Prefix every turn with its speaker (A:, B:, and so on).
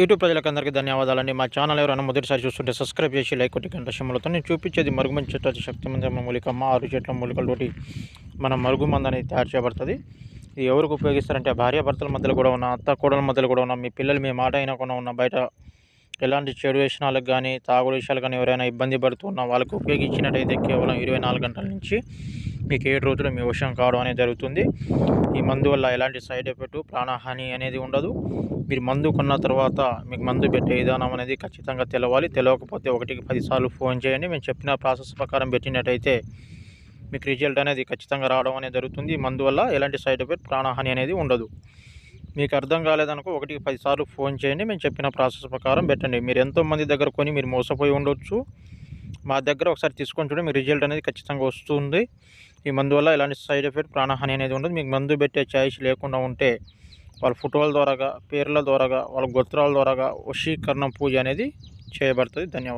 A: YouTube ప్రజలకందరికీ ధన్యవాదాలండి. మా channel ఎవరైనా మొదటిసారి చూస్తుంటే సబ్స్క్రైబ్ చేసి లైక్ కొట్టి గంట సింబలతో నేను చూపించేది మరుగుమంది చెట్టు శక్తివంతమైన మూలికమ్మ ఆరు చెట్ల మూలికలతోటి మన మరుగుమంది అనేది తయారు చేయబడుతుంది. ఇది ఎవరికి ఉపయోగిస్తారంటే భార్యాభర్తల మధ్యలో కూడా ఉన్న అత్త కోడల మధ్యలో కూడా ఉన్న మీ పిల్లలు మీ మాట అయినా కూడా ఉన్న బయట ఎలాంటి చెడు వేషణాలకు కానీ తాగుడు విషయాలు కానీ ఎవరైనా ఇబ్బంది పడుతున్న వాళ్ళకు ఉపయోగించినట్టయితే కేవలం ఇరవై నాలుగు గంటల నుంచి మీకు ఏడు రోజులు మీ వశం కావడం అనేది జరుగుతుంది. ఈ మందు వల్ల ఎలాంటి సైడ్ ఎఫెక్ట్ ప్రాణహాని అనేది ఉండదు. మీరు మందు కొన్న తర్వాత మీకు మందు పెట్టే విధానం అనేది ఖచ్చితంగా తెలవాలి. తెలియకపోతే ఒకటికి పదిసార్లు ఫోన్ చేయండి. మేము చెప్పిన ప్రాసెస్ ప్రకారం పెట్టినట్టయితే మీకు రిజల్ట్ అనేది ఖచ్చితంగా రావడం అనేది జరుగుతుంది. ఈ మందు వల్ల ఎలాంటి సైడ్ ఎఫెక్ట్ ప్రాణహాని అనేది ఉండదు. మీకు అర్థం కాలేదనుకో ఒకటికి పది సార్లు ఫోన్ చేయండి. మేము చెప్పిన ప్రాసెస్ ప్రకారం పెట్టండి. మీరు ఎంతోమంది దగ్గర కొని మీరు మోసపోయి ఉండొచ్చు. మా దగ్గర ఒకసారి తీసుకొని చూడండి. మీ రిజల్ట్ అనేది ఖచ్చితంగా వస్తుంది. ఈ మందు వల్ల ఎలాంటి సైడ్ ఎఫెక్ట్ ప్రాణహాని అనేది ఉండదు. మీకు మందు పెట్టే ఛాయిస్ లేకుండా ఉంటే వాళ్ళ ఫోటోల ద్వారాగా పేర్ల ద్వారాగా వాళ్ళ గోత్రాల ద్వారాగా వశీకరణ పూజ అనేది చేయబడుతుంది. ధన్యవాదాలు.